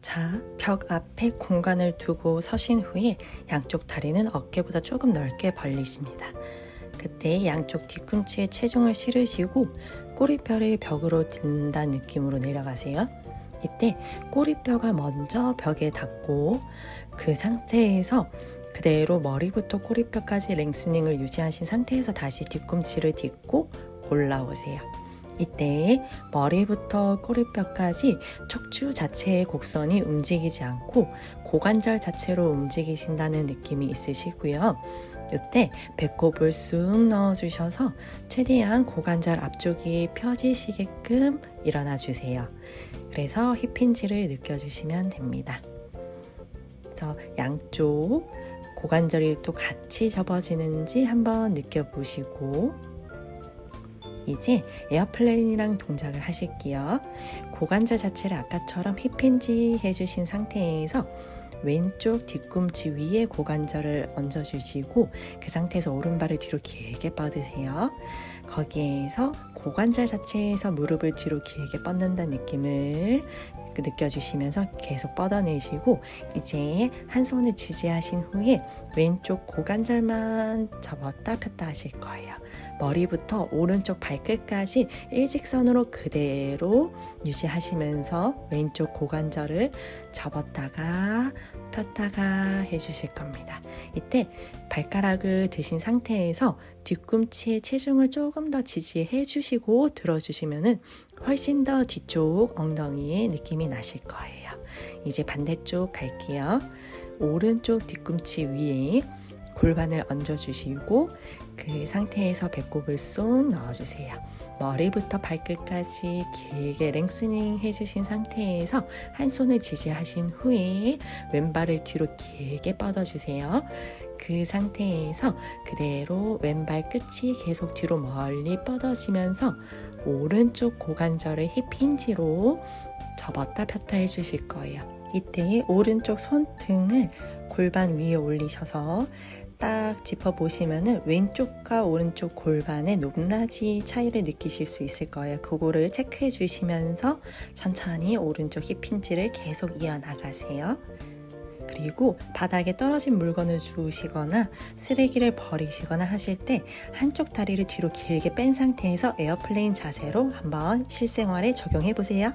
자, 벽 앞에 공간을 두고 서신 후에 양쪽 다리는 어깨보다 조금 넓게 벌리십니다. 그때 양쪽 뒤꿈치에 체중을 실으시고 꼬리뼈를 벽으로 딛는다는 느낌으로 내려가세요. 이때 꼬리뼈가 먼저 벽에 닿고 그 상태에서 그대로 머리부터 꼬리뼈까지 랭스닝을 유지하신 상태에서 다시 뒤꿈치를 딛고 올라오세요. 이때 머리부터 꼬리뼈까지 척추 자체의 곡선이 움직이지 않고 고관절 자체로 움직이신다는 느낌이 있으시고요. 이때 배꼽을 쑥 넣어주셔서 최대한 고관절 앞쪽이 펴지시게끔 일어나 주세요. 그래서 힙힌지를 느껴주시면 됩니다. 그래서 양쪽 고관절이 또 같이 접어지는지 한번 느껴보시고 이제 에어플레인이랑 동작을 하실게요. 고관절 자체를 아까처럼 힙힌지 해주신 상태에서 왼쪽 뒤꿈치 위에 고관절을 얹어주시고 그 상태에서 오른발을 뒤로 길게 뻗으세요. 거기에서 고관절 자체에서 무릎을 뒤로 길게 뻗는다는 느낌을 느껴주시면서 계속 뻗어내시고 이제 한 손을 지지하신 후에 왼쪽 고관절만 접었다 폈다 하실 거예요. 머리부터 오른쪽 발끝까지 일직선으로 그대로 유지하시면서 왼쪽 고관절을 접었다가 폈다가 해주실 겁니다. 이때 발가락을 드신 상태에서 뒤꿈치에 체중을 조금 더 지지해 주시고 들어주시면은 훨씬 더 뒤쪽 엉덩이에 느낌이 나실 거예요. 이제 반대쪽 갈게요. 오른쪽 뒤꿈치 위에 골반을 얹어주시고 그 상태에서 배꼽을 쏙 넣어주세요. 머리부터 발끝까지 길게 랭스닝 해주신 상태에서 한 손을 지지하신 후에 왼발을 뒤로 길게 뻗어주세요. 그 상태에서 그대로 왼발 끝이 계속 뒤로 멀리 뻗어지면서 오른쪽 고관절을 힙힌지로 접었다 폈다 해주실 거예요. 이때 오른쪽 손등을 골반 위에 올리셔서 딱 짚어보시면은 왼쪽과 오른쪽 골반의 높낮이 차이를 느끼실 수 있을 거예요. 그거를 체크해 주시면서 천천히 오른쪽 힙힌지를 계속 이어나가세요. 그리고 바닥에 떨어진 물건을 주우시거나 쓰레기를 버리시거나 하실 때 한쪽 다리를 뒤로 길게 뺀 상태에서 에어플레인 자세로 한번 실생활에 적용해 보세요.